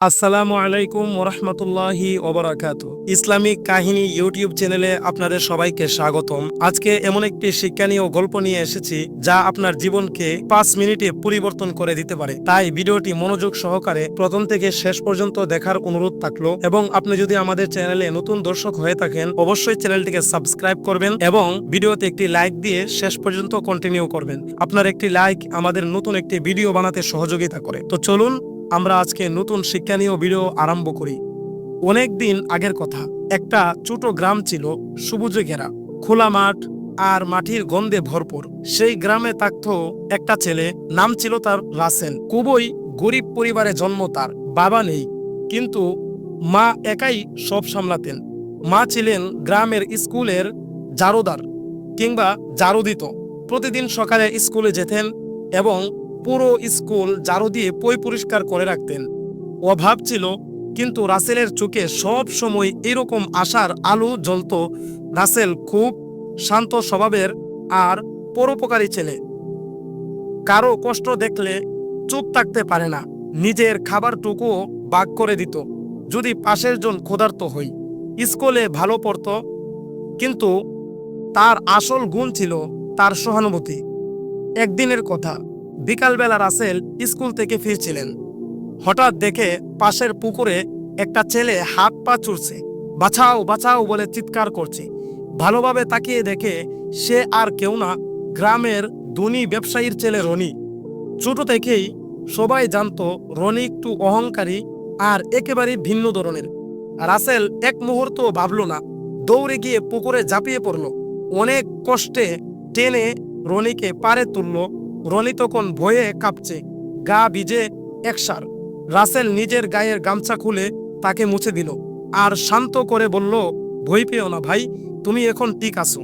আসসালামু আলাইকুম ওরহমতুল্লাহি ওবরাকাত। ইসলামিক কাহিনী ইউটিউব চ্যানেলে আপনাদের সবাইকে স্বাগতম। আজকে এমন একটি শিক্ষণীয় গল্প নিয়ে এসেছি, যা আপনার জীবনকে পাঁচ মিনিটে পরিবর্তন করে দিতে পারে। তাই ভিডিওটি মনোযোগ সহকারে প্রথম থেকে শেষ পর্যন্ত দেখার অনুরোধ থাকল এবং আপনি যদি আমাদের চ্যানেলে নতুন দর্শক হয়ে থাকেন, অবশ্যই চ্যানেলটিকে সাবস্ক্রাইব করবেন এবং ভিডিওতে একটি লাইক দিয়ে শেষ পর্যন্ত কন্টিনিউ করবেন। আপনার একটি লাইক আমাদের নতুন একটি ভিডিও বানাতে সহযোগিতা করে। তো চলুন আমরা আজকে নতুন শিক্ষণীয় ভিডিও আরম্ভ করি। অনেক দিন আগের কথা, একটা ছোট গ্রাম ছিল সবুজে ঘেরা, খোলা মাঠ আর মাটির গন্ধে ভরপুর। সেই গ্রামে থাকতো একটা ছেলে, নাম ছিল তার রাসেল। খুবই গরিব পরিবারে জন্ম তার, বাবা নেই, কিন্তু মা একাই সব সামলাতেন। মা ছিলেন গ্রামের স্কুলের জারোদার কিংবা জারু দিত প্রতিদিন সকালে স্কুলে যেতেন এবং পুরো স্কুল জারু দিয়ে পই পরিষ্কার করে রাখতেন। অভাব ছিল, কিন্তু রাসেলের চোখে সব সময় এরকম আশার আলো জ্বলত। রাসেল খুব শান্ত স্বভাবের আর পরোপকারী ছেলে। কারও কষ্ট দেখলে চুপ থাকতে পারে না। নিজের খাবারটুকুও বাগ করে দিত। যদি পাশের জন ক্ষুধার্ত হই, স্কুলে ভালো পড়ত, কিন্তু তার আসল গুণ ছিল তার সহানুভূতি। একদিনের কথা বিকালবেলা রাসেল স্কুল থেকে ফিরছিলেন। হঠাৎ দেখে পাশের পুকুরে একটা ছেলে হাত পা চুরছে বাঁচাও বাঁচাও বলে চিৎকার করছে। ভালোভাবে তাকিয়ে দেখে সে আর কেউ না, গ্রামের ধনী ব্যবসায়ীর ছেলে রনি। ছোট থেকেই সবাই জানত রনি একটু অহংকারী আর একেবারে ভিন্ন ধরনের। রাসেল এক মুহূর্ত ভাবল না, দৌড়ে গিয়ে পুকুরে ঝাঁপিয়ে পড়ল। অনেক কষ্টে টেনে রনিকে পারে তুলল রনি তখন ভয়ে কাঁপছে, গা ভিজে একসার রাসেল নিজের গায়ের গামছা খুলে তাকে মুছে দিল আর শান্ত করে বলল, ভয় পেও না ভাই, তুমি এখন ঠিক আছো।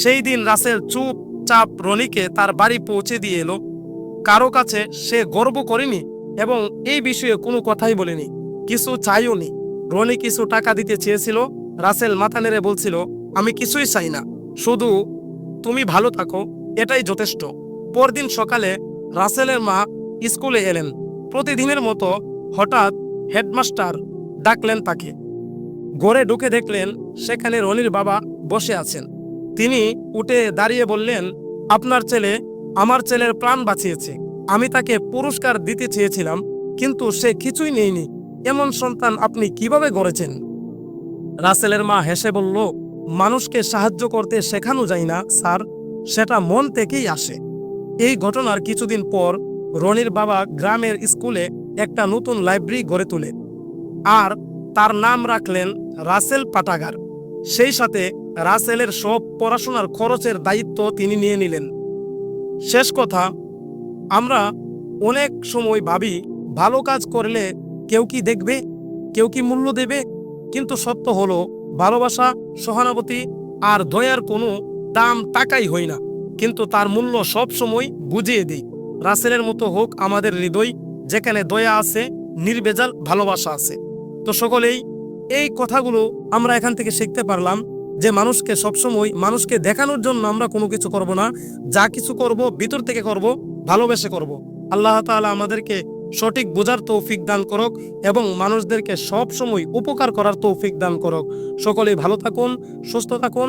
সেই দিন রাসেল চুপ চাপ রনিকে তার বাড়ি পৌঁছে দিয়ে এলো। কারও কাছে সে গর্ব করেনি এবং এই বিষয়ে কোনো কথাই বলেনি, কিছু চাইও নি। রনি কিছু টাকা দিতে চেয়েছিল, রাসেল মাথা নেড়ে বলছিল, আমি কিছুই চাই না, শুধু তুমি ভালো থাকো, এটাই যথেষ্ট। পরদিন সকালে রাসেলের মা স্কুলে এলেন। প্রতিদিনের মতো হঠাৎ হেডমাস্টার ডাকলেন তাকে। ঘরে ঢুকে দেখলেন সেখানে রনির বাবা বসে আছেন। তিনি উঠে দাঁড়িয়ে বললেন, আপনার ছেলে আমার ছেলের প্রাণ বাঁচিয়েছে। আমি তাকে পুরস্কার দিতে চেয়েছিলাম, কিন্তু সে কিছুই নেয়নি। এমন সন্তান আপনি কীভাবে গড়েছেন? রাসেলের মা হেসে বলল, মানুষকে সাহায্য করতে শেখানো যায় না, স্যার। সেটা মন থেকেই আসে। এই ঘটনার কিছুদিন পর রনির বাবা গ্রামের স্কুলে একটা নতুন লাইব্রেরি গড়ে তোলে আর তার নাম রাখলেন রাসেল পাটাগার। সেই সাথে রাসেলের সব পড়াশোনার খরচের দায়িত্ব তিনি নিয়ে নিলেন। শেষ কথা, আমরা অনেক সময় ভাবি, ভালো কাজ করলে কেউ কি দেখবে, কেউ কি মূল্য দেবে? কিন্তু সত্য হলো, ভালোবাসা, সহানুভূতি আর দয়ার কোনো দাম টাকাই হয় না। কিন্তু তার মূল্য সব সময় বুঝিয়ে দিই। রাসেলের মতো হোক আমাদের হৃদয়, যেখানে দয়া আছে, নির্বেজাল ভালোবাসা আছে। তো সকলেই, এই কথাগুলো আমরা এখান থেকে শিখতে পারলাম যে মানুষকে সবসময় মানুষকে দেখানোর জন্য আমরা কোনো কিছু করব না। যা কিছু করব, ভিতর থেকে করব, ভালোবেসে করব। আল্লাহ তাআলা আমাদেরকে সঠিক বোঝার তৌফিক দান করক এবং মানুষদেরকে সব সময় উপকার করার তৌফিক দান করক। সকলেই ভালো থাকুন, সুস্থ থাকুন।